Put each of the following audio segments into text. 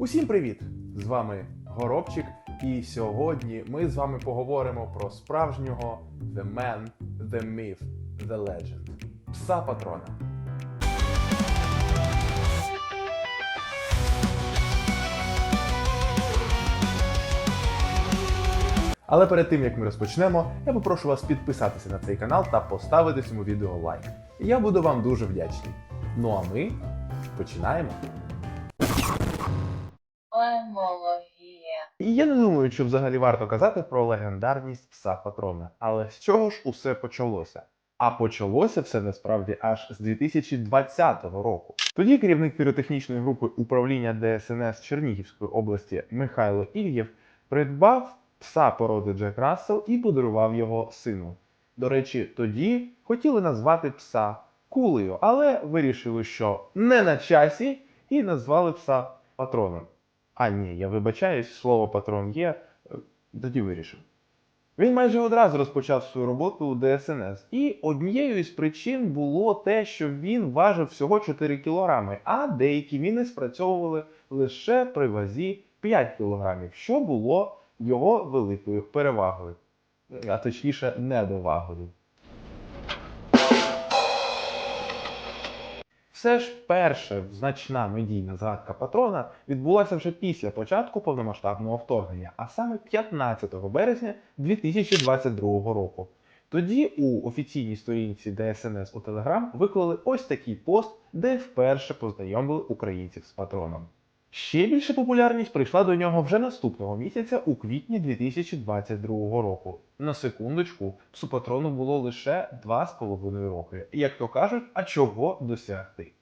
Усім привіт! З вами Горобчик, і сьогодні ми з вами поговоримо про справжнього The Man, The Myth, The Legend пса патрона. Але перед тим як ми розпочнемо, я попрошу вас підписатися на цей канал та поставити цьому відео лайк. Я буду вам дуже вдячний. Ну а ми починаємо. Лемологія. І я не думаю, що взагалі варто казати про легендарність пса патрона. Але з чого ж усе почалося? А почалося все насправді аж з 2020 року. Тоді керівник піротехнічної групи управління ДСНС Чернігівської області Михайло Ільєв придбав пса породи Джек Рассел і подарував його сину. До речі, тоді хотіли назвати пса кулею, але вирішили, що не на часі, і назвали пса патроном. А ні, я вибачаюсь, слово патрон є, е, тоді вирішив. Він майже одразу розпочав свою роботу у ДСНС. І однією із причин було те, що він важив всього 4 кілограми, а деякі міни спрацьовували лише при вазі 5 кілограмів, що було його великою перевагою, а точніше недовагою. Все ж перша значна медійна згадка патрона відбулася вже після початку повномасштабного вторгнення, а саме 15 березня 2022 року. Тоді у офіційній сторінці ДСНС у Телеграм виклали ось такий пост, де вперше познайомили українців з патроном. Ще більша популярність прийшла до нього вже наступного місяця у квітні 2022 року. На секундочку, псу патрону було лише 2,5 роки. Як то кажуть, а чого досягти?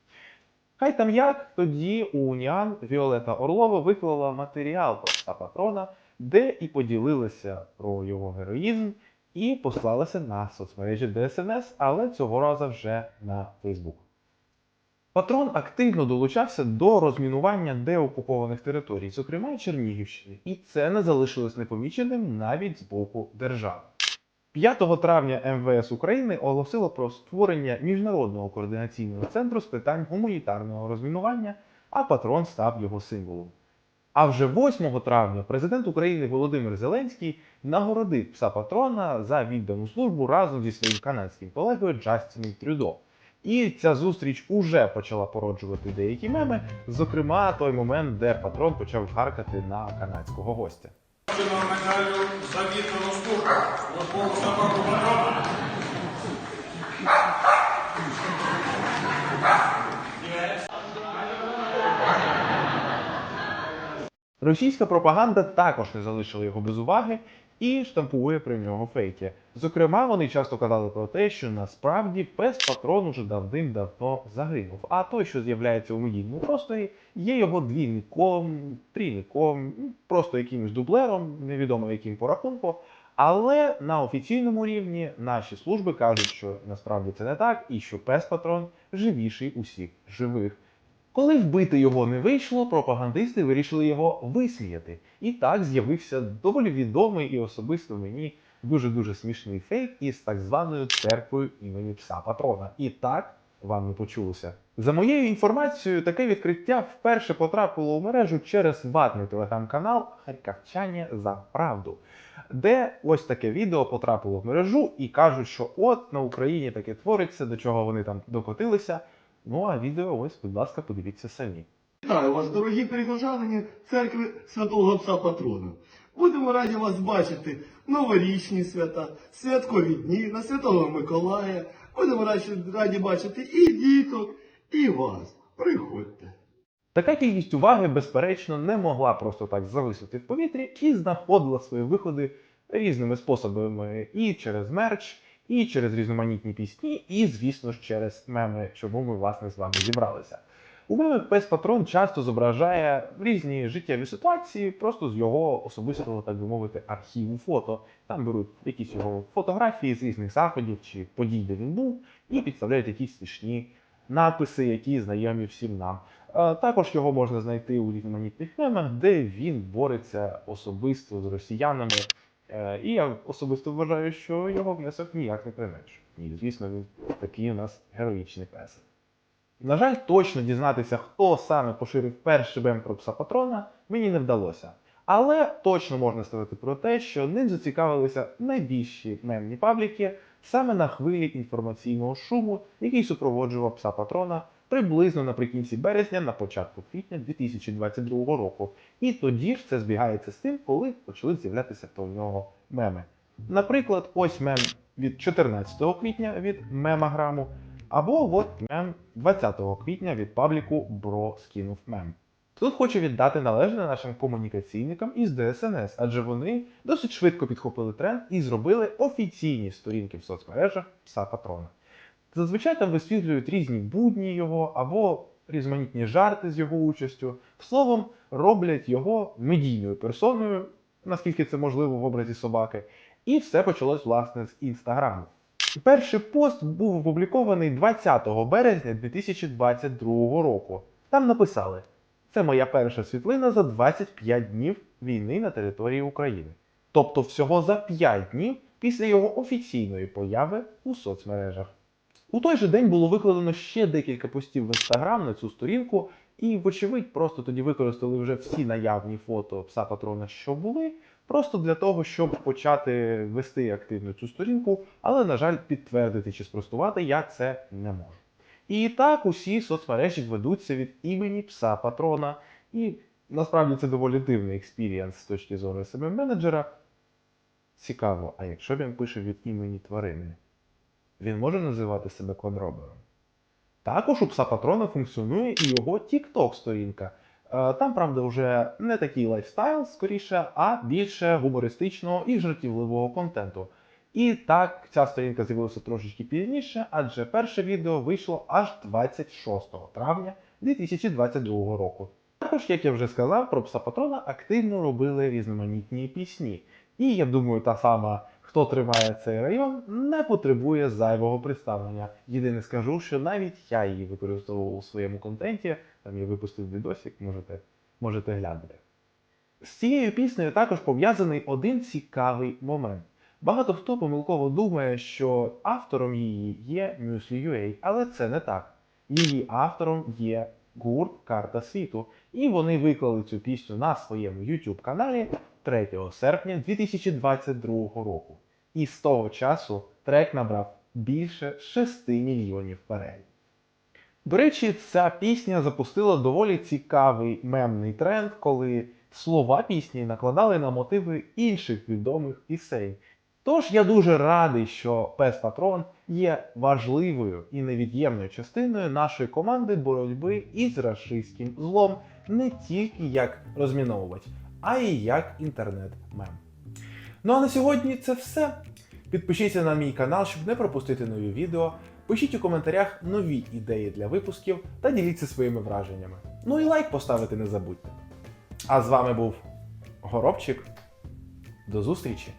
Хай там як, тоді у Уніан Віолета Орлова виклала матеріал про пса патрона, де і поділилася про його героїзм, і послалася на соцмережі ДСНС, але цього разу вже на Фейсбук. Патрон активно долучався до розмінування деокупованих територій, зокрема Чернігівщини, і це не залишилось непоміченим навіть з боку держави. 5 травня МВС України оголосило про створення міжнародного координаційного центру з питань гуманітарного розмінування, а патрон став його символом. А вже 8 травня президент України Володимир Зеленський нагородив пса патрона за віддану службу разом зі своїм канадським колегою Джастіном Трюдо. І ця зустріч уже почала породжувати деякі меми, зокрема той момент, де патрон почав гаркати на канадського гостя. Російська пропаганда також не залишила його без уваги і штампує про нього фейки. Зокрема, вони часто казали про те, що насправді пес патрон уже давним-давно загинув. А той, що з'являється у медійному просторі, є його двійником, трійником, просто якимось дублером, невідомо яким по рахунку. Але на офіційному рівні наші служби кажуть, що насправді це не так, і що пес патрон живіший усіх живих. Коли вбити його не вийшло, пропагандисти вирішили його висміяти. І так з'явився доволі відомий і особисто мені дуже-дуже смішний фейк із так званою церквою імені пса патрона. І так вам не почулося. За моєю інформацією, таке відкриття вперше потрапило у мережу через ватний телеграм-канал Харківчані за правду, де ось таке відео потрапило в мережу і кажуть, що от на Україні таке твориться, до чого вони там докотилися. Ну а відео ось, будь ласка, подивіться самі. Вітаю вас, дорогі прихожани церкви Святого Пса Патрона. Будемо раді вас бачити новорічні свята, святкові дні, на Святого Миколая. Будемо раді, раді бачити і діток, і вас. Приходьте. Така кількість уваги, безперечно, не могла просто так зависити в повітрі і знаходила свої виходи різними способами і через мерч, і через різноманітні пісні, і, звісно ж, через меми, чому ми власне з вами зібралися. У мемах пес патрон часто зображає різні життєві ситуації, просто з його особистого, так би мовити, архіву фото. Там беруть якісь його фотографії з різних заходів чи подій, де він був, і підставляють якісь смішні надписи, які знайомі всім нам. Е, Також його можна знайти у різноманітних мемах, де він бореться особисто з росіянами. Е, І я особисто вважаю, що його внесок ніяк не применшує. Ні, звісно, він такий у нас героїчний песик. На жаль, точно дізнатися, хто саме поширив перший мем про пса патрона, мені не вдалося. Але точно можна сказати про те, що ним зацікавилися найбільші мемні пабліки саме на хвилі інформаційного шуму, який супроводжував пса патрона приблизно наприкінці березня на початку квітня 2022 року. І тоді ж це збігається з тим, коли почали з'являтися про нього меми. Наприклад, ось мем від 14 квітня від мемаграму, або от мем 20 квітня від пабліку Бро скинув мем. Тут хочу віддати належне нашим комунікаційникам із ДСНС, адже вони досить швидко підхопили тренд і зробили офіційні сторінки в соцмережах пса патрона. Зазвичай там висвітлюють різні будні його або різноманітні жарти з його участю. Словом, роблять його медійною персоною, наскільки це можливо в образі собаки. І все почалось власне з інстаграму. Перший пост був опублікований 20 березня 2022 року. Там написали: це моя перша світлина за 25 днів війни на території України. Тобто всього за 5 днів після його офіційної появи у соцмережах. У той же день було викладено ще декілька постів в інстаграм на цю сторінку, і, вочевидь, просто тоді використали вже всі наявні фото пса патрона, що були, просто для того, щоб почати вести активно цю сторінку, але, на жаль, підтвердити чи спростувати я це не можу. І так усі соцмережі ведуться від імені пса патрона. І насправді це доволі дивний експірієнс з точки зору себе менеджера. Цікаво, а якщо він пише від імені тварини, він може називати себе квадробером? Також у пса патрона функціонує і його TikTok сторінка. Е, Там, правда, вже не такий лайфстайл, скоріше, а більше гумористичного і жартівливого контенту. І так, ця сторінка з'явилася трошечки пізніше, адже перше відео вийшло аж 26 травня 2022 року. Також, як я вже сказав, про пса патрона активно робили різноманітні пісні. І я думаю, та сама, хто тримає цей район, не потребує зайвого представлення. Єдине скажу, що навіть я її використовував у своєму контенті, там я випустив відосик, можете, можете глянути. З цією піснею також пов'язаний один цікавий момент. Багато хто помилково думає, що автором її є Muesli.ua, але це не так. Її автором є гурт Карта світу, і вони виклали цю пісню на своєму YouTube каналі 3 серпня 2022 року. І з того часу трек набрав більше 6 мільйонів переглядів. До речі, ця пісня запустила доволі цікавий мемний тренд, коли слова пісні накладали на мотиви інших відомих пісень. Тож я дуже радий, що Пес Патрон є важливою і невід'ємною частиною нашої команди боротьби із рашистським злом не тільки як розміновувач, а і як інтернет-мем. Ну а на сьогодні це все. Підпишіться на мій канал, щоб не пропустити нові відео. Пишіть у коментарях нові ідеї для випусків та діліться своїми враженнями. Ну і лайк поставити не забудьте. А з вами був Горобчик. До зустрічі!